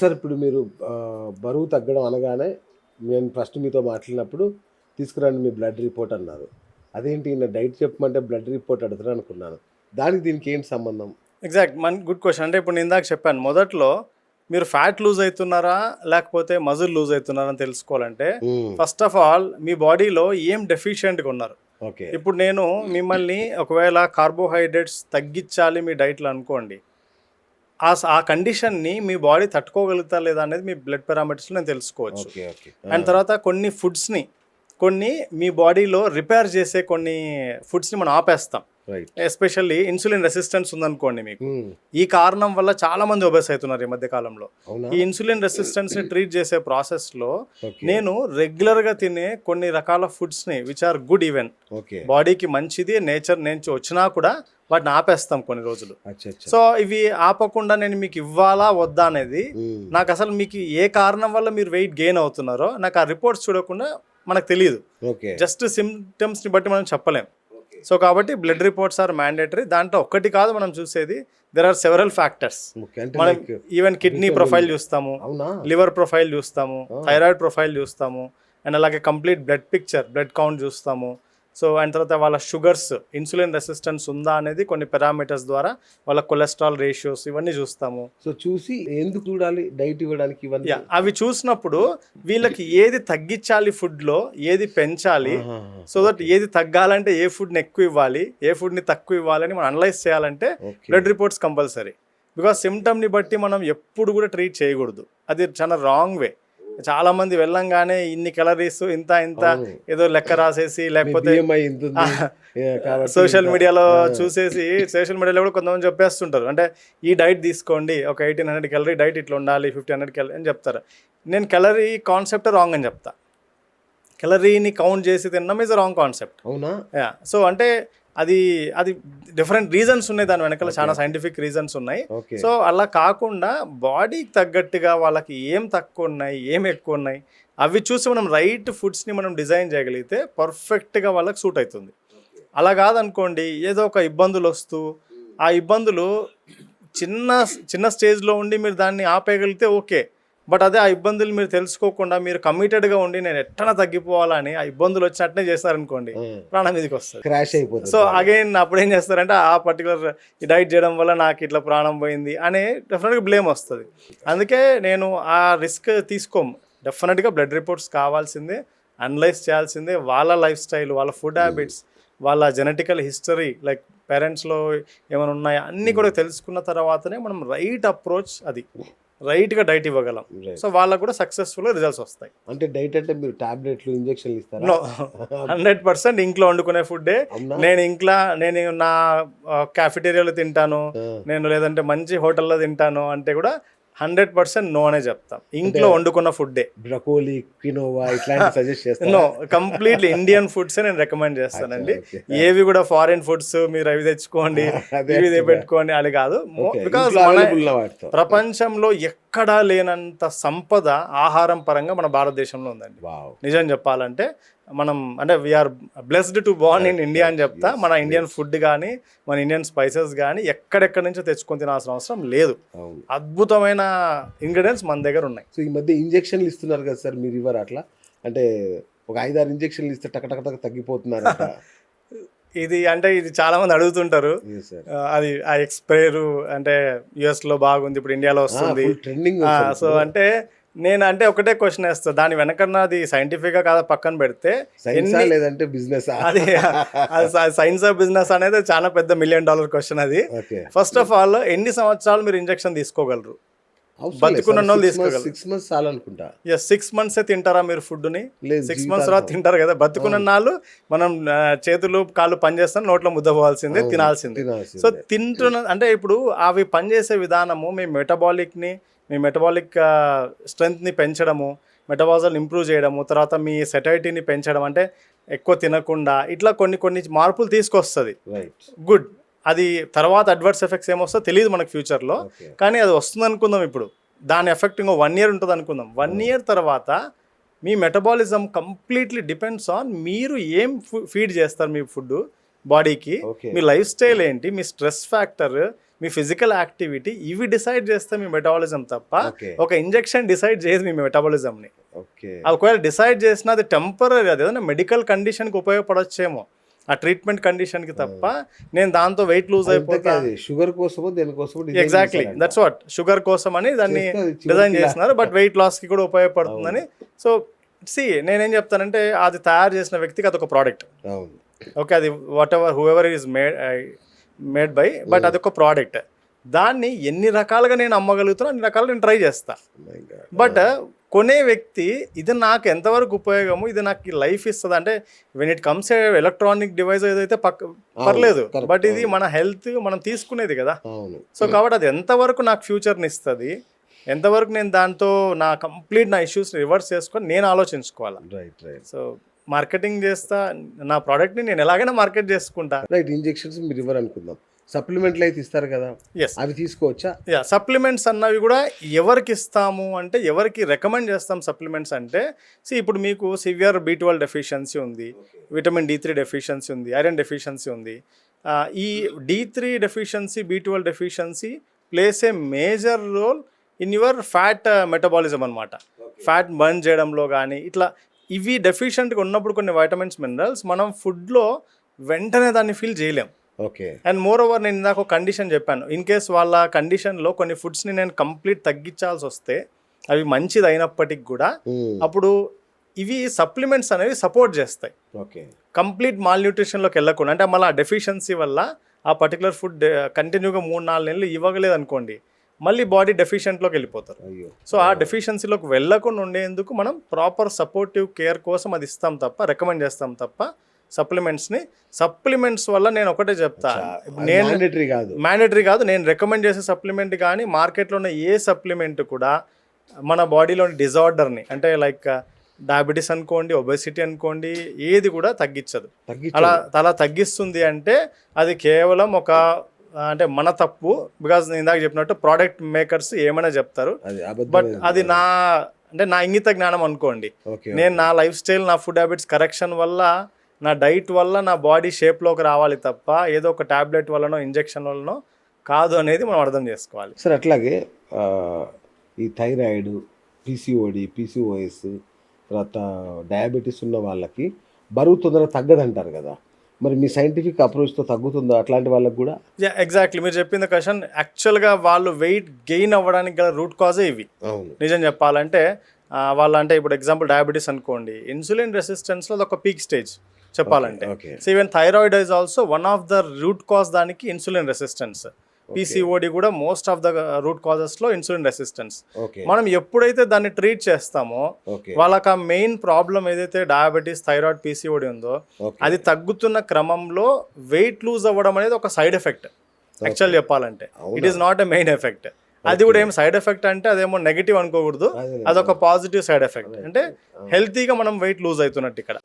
Sir ఇప్పుడు మీరు బరువు తగ్గడం అనగానే నేను ఫస్ట్ మీతో మాట్లాడినప్పుడు తీసుకురండి మీ బ్లడ్ రిపోర్ట్ అన్నారు. అదేంటి నా డైట్ చెప్పమంటే బ్లడ్ రిపోర్ట్ అడుగుతారు అనుకున్నాను. దానికి దీనికి ఏంటి సంబంధం? ఎగ్జాక్ట్ మన గుడ్ క్వశ్చన్. అంటే ఇప్పుడు నేను ఇందాక చెప్పాను మొదట్లో మీరు ఫ్యాట్ లూజ్ అవుతున్నారా లేకపోతే మజిల్ లూజ్ అవుతున్నారా అని తెలుసుకోవాలంటే ఫస్ట్ ఆఫ్ ఆల్ మీ బాడీలో ఏం డెఫిషియెంట్గా ఉన్నారు? ఓకే. ఇప్పుడు నేను మిమ్మల్ని ఒకవేళ కార్బోహైడ్రేట్స్ తగ్గించాలి మీ డైట్లో అనుకోండి ఆ ఆ కండిషన్ని మీ బాడీ తట్టుకోగలుగుతా లేదా అనేది మీ బ్లడ్ పారామీటర్స్లో నేను తెలుసుకోవచ్చు. అండ్ తర్వాత కొన్ని ఫుడ్స్ని కొన్ని మీ బాడీలో రిపేర్ చేసే కొన్ని ఫుడ్స్ని మనం ఆపేస్తాం. ఎస్పెషల్లీ ఇన్సులిన్ రెసిస్టెన్స్ ఉందనుకోండి మీకు. ఈ కారణం వల్ల చాలా మంది ఒబెస్ అవుతున్నారు ఈ మధ్య కాలంలో. ఈ ఇన్సులిన్ రెసిస్టెన్స్ని ట్రీట్ చేసే ప్రాసెస్లో నేను రెగ్యులర్గా తినే కొన్ని రకాల ఫుడ్స్ని విచ్ ఆర్ గుడ్ ఈవెన్ బాడీకి మంచిది నేచర్ నుంచి వచ్చినా కూడా వాటిని ఆపేస్తాం కొన్ని రోజులు. సో ఇవి ఆపకుండా నేను మీకు ఇవ్వాలా వద్దా అనేది. నాకు అసలు మీకు ఏ కారణం వల్ల మీరు వెయిట్ గెయిన్ అవుతున్నారో నాకు ఆ రిపోర్ట్స్ చూడకుండా మనకు తెలియదు జస్ట్ సిమ్టమ్స్ని బట్టి మనం చెప్పలేం. సో కాబట్టి బ్లడ్ రిపోర్ట్స్ ఆర్ మ్యాండేటరీ. దాంట్లో ఒక్కటి కాదు మనం చూసేది దెర్ ఆర్ సెవరల్ ఫ్యాక్టర్స్ మనం ఈవెన్ కిడ్నీ ప్రొఫైల్ చూస్తాము లివర్ ప్రొఫైల్ చూస్తాము. థైరాయిడ్ ప్రొఫైల్ చూస్తాము అండ్ అలాగే complete blood picture blood count చూస్తాము. సో అండ్ తర్వాత వాళ్ళ షుగర్స్ ఇన్సులిన్ రెసిస్టెన్స్ ఉందా అనేది కొన్ని పారామీటర్స్ ద్వారా వాళ్ళ కొలెస్ట్రాల్ రేషియోస్ ఇవన్నీ చూస్తాము. సో చూసి ఎందుకు చూడాలి డైట్ ఇవ్వడానికి ఇవన్నీ? అవి చూసినప్పుడు వీళ్ళకి ఏది తగ్గించాలి ఫుడ్లో ఏది పెంచాలి. సో దట్ ఏది తగ్గాలంటే ఏ ఫుడ్ని ఎక్కువ ఇవ్వాలి ఏ ఫుడ్ని తక్కువ ఇవ్వాలని మనం అనలైజ్ చేయాలంటే బ్లడ్ రిపోర్ట్స్ కంపల్సరీ. బికాస్ సిమ్టమ్ని బట్టి మనం ఎప్పుడు కూడా ట్రీట్ చేయకూడదు. అది చాలా రాంగ్ వే. చాలా మంది వెళ్ళంగానే ఇన్ని క్యాలరీస్ ఇంత ఇంత. ఏదో లెక్క రాసేసి లేకపోతే సోషల్ మీడియాలో. చూసేసి సోషల్ మీడియాలో కూడా కొంతమంది చెప్పేస్తుంటారు. అంటే ఈ డైట్ తీసుకోండి ఒక ఎయిటీన్ హండ్రెడ్ క్యాలరీ డైట్ ఇట్లా ఉండాలి ఫిఫ్టీన్ హండ్రెడ్ క్యాలరీ అని చెప్తారు. నేను క్యాలరీ కాన్సెప్ట్ రాంగ్ అని చెప్తా. క్యాలరీని కౌంట్ చేసి తినడం ఇస్ రాంగ్ కాన్సెప్ట్ అవునా? యా సో అంటే అది అది డిఫరెంట్ రీజన్స్ ఉన్నాయి. దాని వెనకాల చాలా సైంటిఫిక్ రీజన్స్ ఉన్నాయి. సో అలా కాకుండా బాడీకి తగ్గట్టుగా వాళ్ళకి ఏం తక్కువ ఉన్నాయి ఏం ఎక్కువ ఉన్నాయి అవి చూసి మనం రైట్ ఫుడ్స్ని మనం డిజైన్ చేయగలిగితే పర్ఫెక్ట్గా వాళ్ళకి సూట్ అవుతుంది. అలా కాదనుకోండి ఏదో ఒక ఇబ్బందులు వస్తూ ఆ ఇబ్బందులు చిన్న చిన్న స్టేజ్లో ఉండి మీరు దాన్ని ఆపేయగలిగితే ఓకే బట్ అదే ఆ ఇబ్బందులు మీరు తెలుసుకోకుండా మీరు కమిటెడ్గా ఉండి నేను ఎట్టన తగ్గిపోవాలని ఆ ఇబ్బందులు వచ్చినట్టే చేస్తారనుకోండి ప్రాణం మీదకి వస్తుంది క్రాష్ అయిపోతుంది. సో అగైన్ అప్పుడు ఏం చేస్తారంటే ఆ పర్టికులర్ ఈ డైట్ చేయడం వల్ల నాకు ఇట్లా ప్రాణం పోయింది అనే డెఫినెట్గా బ్లేమ్ వస్తుంది. అందుకే నేను ఆ రిస్క్ తీసుకోము. డెఫినెట్గా బ్లడ్ రిపోర్ట్స్ కావాల్సిందే అనలైజ్ చేయాల్సిందే వాళ్ళ లైఫ్ స్టైల్ వాళ్ళ ఫుడ్ హ్యాబిట్స్ వాళ్ళ జెనెటికల్ హిస్టరీ లైక్ పేరెంట్స్లో ఏమైనా ఉన్నాయా అన్నీ కూడా తెలుసుకున్న తర్వాతనే మనం రైట్ అప్రోచ్ అది. రైట్గా డైట్ ఇవ్వగలం. సో వాళ్ళకు కూడా సక్సెస్ఫుల్ రిజల్ట్స్ వస్తాయి. అంటే డైట్ అంటే మీరు టాబ్లెట్లు ఇంజెక్షన్లు ఇస్తారా? హండ్రెడ్ పర్సెంట్ ఇంట్లో వండుకునే ఫుడ్డే. నేను ఇంట్లో నేను నా క్యాఫిటేరియాలో తింటాను. నేను లేదంటే మంచి హోటల్లో తింటాను అంటే కూడా హండ్రెడ్ పర్సెంట్ నో అనే చెప్తాం. ఇంట్లో వండుకున్న ఫుడ్డే. బ్రకోలీ క్వినోవా ఇట్లాంటి సజెస్ట్ చేస్తారా నో కంప్లీట్లీ ఇండియన్ ఫుడ్స్ నేను రికమెండ్ చేస్తానండి. ఏవి కూడా ఫారిన్ ఫుడ్స్ మీరు అవి తెచ్చుకోండి ఇవి. పెట్టుకోండి అది కాదు. బికాస్ ప్రపంచంలో ఎక్కడా లేనంత సంపద ఆహారం పరంగా మన భారతదేశంలో ఉందండి. వావ్. నిజం చెప్పాలంటే మనం అంటే we are blessed to born in India అని చెప్తా. మన. ఇండియన్ ఫుడ్ కానీ మన ఇండియన్ స్పైసెస్ కానీ ఎక్కడెక్కడి నుంచో తెచ్చుకొని తినాల్సిన అవసరం లేదు. అద్భుతమైన ఇంగ్రీడియంట్స్ మన దగ్గర ఉన్నాయి. సో ఈ మధ్య ఇంజెక్షన్లు ఇస్తున్నారు కదా సార్ మీరు ఇవ్వరు అట్లా? అంటే ఒక ఐదారు ఇంజెక్షన్లు ఇస్తే టక టక టక తగ్గిపోతున్నారట ఇది అంటే ఇది చాలా మంది అడుగుతుంటారు. అది ఆ ఎక్స్పైర్ అంటే యుఎస్లో బాగుంది ఇప్పుడు ఇండియాలో వస్తుంది. ఉంది సో అంటే నేను అంటే ఒకటే క్వశ్చన్ వేస్తా. దాని వెనకన్నది సైంటిఫిక్గా కాదా పక్కన పెడితే లేదంటే బిజినెస్ అది సైన్స్ ఆఫ్ బిజినెస్ అనేది చాలా పెద్ద మిలియన్ డాలర్ క్వశ్చన్ అది. ఫస్ట్ ఆఫ్ ఆల్ ఎన్ని సంవత్సరాలు మీరు ఇంజెక్షన్ తీసుకోగలరు. సిక్స్ మంత్స్ చాలనుకుంటా. ఎస్ సిక్స్ మంత్స్ తింటారా మీరు ఫుడ్ని సిక్స్ మంత్స్ తర్వాత తింటారు కదా. బతుకున్న నాళ్ళు మనం చేతులు కాళ్ళు పనిచేస్తాం నోట్లో ముద్ద పోవాల్సిందే తినాల్సిందే. సో తింటున్న అంటే ఇప్పుడు అవి పనిచేసే విధానము మీ మెటబాలిక్ని మీ మెటబాలిక్ స్ట్రెంగ్త్ని పెంచడము మెటబాజల్ ఇంప్రూవ్ చేయడము తర్వాత మీ సెటైటీని పెంచడం అంటే ఎక్కువ తినకుండా ఇట్లా కొన్ని కొన్ని మార్పులు తీసుకొస్తుంది. గుడ్ అది తర్వాత అడ్వర్స్ ఎఫెక్ట్స్ ఏమొస్తో తెలియదు మనకు ఫ్యూచర్లో కానీ అది వస్తుంది అనుకుందాం ఇప్పుడు. దాని ఎఫెక్ట్ ఇంకో వన్ ఇయర్ ఉంటుంది అనుకుందాం. వన్ ఇయర్ తర్వాత మీ మెటబాలిజం కంప్లీట్లీ డిపెండ్స్ ఆన్ మీరు ఏం ఫీడ్ చేస్తారు మీ ఫుడ్ బాడీకి. మీ లైఫ్ స్టైల్ ఏంటి మీ స్ట్రెస్ ఫ్యాక్టర్ మీ ఫిజికల్ యాక్టివిటీ ఇవి డిసైడ్ చేస్తే మీ మెటాబాలిజం తప్ప ఒక ఇంజెక్షన్ డిసైడ్ చేయదు మీ మెటాబాలిజంని ఒకవేళ డిసైడ్ చేసినా అది టెంపరీ అది ఏదైనా మెడికల్ కండిషన్కి ఉపయోగపడొచ్చేమో. ఆ ట్రీట్మెంట్ కండిషన్కి తప్ప నేను దాంతో వెయిట్ లూజ్ అయిపోతా. Sugar exactly. That's what sugar కోసం అని దాన్ని డిజైన్ చేస్తున్నారు. బట్ వెయిట్ లాస్కి కూడా ఉపయోగపడుతుందని. సో సి నేనేం చెప్తానంటే అది తయారు చేసిన వ్యక్తికి అదొక ప్రోడక్ట్ ఓకే అది whatever whoever is made made by but అది ఒక ప్రోడక్ట్ దాన్ని ఎన్ని రకాలుగా నేను అమ్మగలుగుతానో అన్ని రకాలుగా నేను ట్రై చేస్తా. బట్ కొనే వ్యక్తి ఇది నాకు ఎంతవరకు ఉపయోగము ఇది నాకు లైఫ్ ఇస్తుంది? అంటే when it comes electronic device ఏదైతే పక్క పర్లేదు బట్ ఇది మన హెల్త్ మనం తీసుకునేది కదా. సో కాబట్టి అది ఎంతవరకు నాకు ఫ్యూచర్ని ఇస్తుంది ఎంతవరకు నేను దాంతో నా కంప్లీట్ నా ఇష్యూస్ రివర్స్ చేసుకొని నేను ఆలోచించుకోవాలి? రైట్ రైట్ సో మార్కెటింగ్ చేస్తా నా ప్రోడక్ట్ని నేను ఎలాగైనా మార్కెట్ చేసుకుంటా. రైట్ ఇంజెక్షన్స్ మీరు ఇవ్వరు అనుకుందాం. సప్లిమెంట్లు అయితే ఇస్తారు కదా ఎస్ అవి తీసుకోవచ్చా? యా సప్లిమెంట్స్ అన్నవి కూడా ఎవరికి ఇస్తాము అంటే ఎవరికి రికమెండ్ చేస్తాం సప్లిమెంట్స్ అంటే సి ఇప్పుడు మీకు సివియర్ బీ ట్వెల్వ్ డెఫిషియన్సీ ఉంది విటమిన్ డి త్రీ డెఫిషియన్సీ ఉంది ఐరన్ డెఫిషియన్సీ ఉంది. ఈ D three deficiency B twelve deficiency plays a major role in your fat metabolism అనమాట ఫ్యాట్ బర్న్ చేయడంలో కానీ ఇట్లా ఇవి డెఫిషియెంట్గా ఉన్నప్పుడు కొన్ని వైటమిన్స్ మినరల్స్ మనం ఫుడ్లో వెంటనే దాన్ని ఫీల్ చేయలేం. ఓకే. అండ్ మోర్ ఓవర్ నేను ఇందాక కండిషన్ చెప్పాను. ఇన్ కేస్ వాళ్ళ కండిషన్లో కొన్ని ఫుడ్స్ని నేను కంప్లీట్ తగ్గించాల్సి వస్తే అవి మంచిది అయినప్పటికి కూడా అప్పుడు ఇవి సప్లిమెంట్స్ అనేవి సపోర్ట్ చేస్తాయి. ఓకే. కంప్లీట్ మాల్ న్యూట్రిషన్లోకి వెళ్ళకుండా అంటే మళ్ళీ ఆ డెఫిషియన్సీ వల్ల ఆ పర్టికులర్ ఫుడ్ కంటిన్యూగా మూడు నాలుగు నెలలు ఇవ్వగలేదు అనుకోండి మళ్ళీ బాడీ డెఫిషియెంట్లోకి వెళ్ళిపోతారు. సో ఆ డెఫిషియన్సీలోకి వెళ్ళకుండా ఉండేందుకు మనం ప్రాపర్ సపోర్టివ్ కేర్ కోసం అది ఇస్తాం తప్ప రికమెండ్ చేస్తాం తప్ప సప్లిమెంట్స్ని సప్లిమెంట్స్ వల్ల నేను ఒకటే చెప్తా. నేను మ్యాండేటరీ కాదు. మ్యాండేటరీ కాదు నేను రికమెండ్ చేసే సప్లిమెంట్ కానీ మార్కెట్లో ఉన్న ఏ సప్లిమెంట్ కూడా మన బాడీలోని డిజార్డర్ని అంటే లైక్ డయాబెటీస్ అనుకోండి ఒబెసిటీ అనుకోండి ఏది కూడా తగ్గించదు. తగ్గించు అలా అలా తగ్గిస్తుంది అంటే అది కేవలం ఒక అంటే మన తప్పు బికాజ్ నేను ఇందాక చెప్పినట్టు ప్రోడక్ట్ మేకర్స్ ఏమైనా చెప్తారు. బట్ అది నా అంటే నా ఇంగిత జ్ఞానం అనుకోండి. నేను నా లైఫ్ స్టైల్ నా ఫుడ్ హ్యాబిట్స్ కరెక్షన్ వల్ల నా డైట్ వల్ల నా బాడీ షేప్లోకి రావాలి తప్ప ఏదో ఒక టాబ్లెట్ వల్లనో ఇంజెక్షన్ వల్లనో కాదు అనేది మనం అర్థం చేసుకోవాలి. సార్ అట్లాగే ఈ థైరాయిడ్ పీసీఓడి పీసీఓఎస్ తర్వాత డయాబెటీస్ ఉన్న వాళ్ళకి బరువు తొందరగా తగ్గదంటారు కదా. మరి మీ సైంటిఫిక్ అప్రోచ్తో తగ్గుతుందా అట్లాంటి వాళ్ళకి కూడా? ఎగ్జాక్ట్లీ. మీరు చెప్పింది క్వశ్చన్. యాక్చువల్గా వాళ్ళు వెయిట్ గెయిన్ అవ్వడానికి గల రూట్ కాజే ఇవి. నిజం చెప్పాలంటే ఆ, వాళ్ళ అంటే ఇప్పుడు ఎగ్జాంపుల్ డయాబెటీస్ అనుకోండి. ఇన్సులిన్ రెసిస్టెన్స్లో అది ఒక పీక్ స్టేజ్. చెప్పాలంటే. So even thyroid is also one of the root cause దానికి ఇన్సులిన్ రెసిస్టెన్స్ పీసీఓడి కూడా మోస్ట్ ఆఫ్ ద రూట్ కాజెస్లో ఇన్సులిన్ రెసిస్టెన్స్ మనం ఎప్పుడైతే దాన్ని ట్రీట్ చేస్తామో వాళ్ళకి ఆ మెయిన్ ప్రాబ్లం ఏదైతే డయాబెటీస్ థైరాయిడ్ పీసీఓడి ఉందో అది తగ్గుతున్న క్రమంలో వెయిట్ లూజ్ అవ్వడం అనేది ఒక సైడ్ ఎఫెక్ట్ యాక్చువల్ చెప్పాలంటే. It is not a main effect అది కూడా ఏం సైడ్ ఎఫెక్ట్ అంటే అదేమో నెగిటివ్ అనుకోకూడదు. అదే అదొక పాజిటివ్ సైడ్ ఎఫెక్ట్ అంటే హెల్తీగా మనం వెయిట్ లూజ్ అవుతున్నట్టు ఇక్కడ.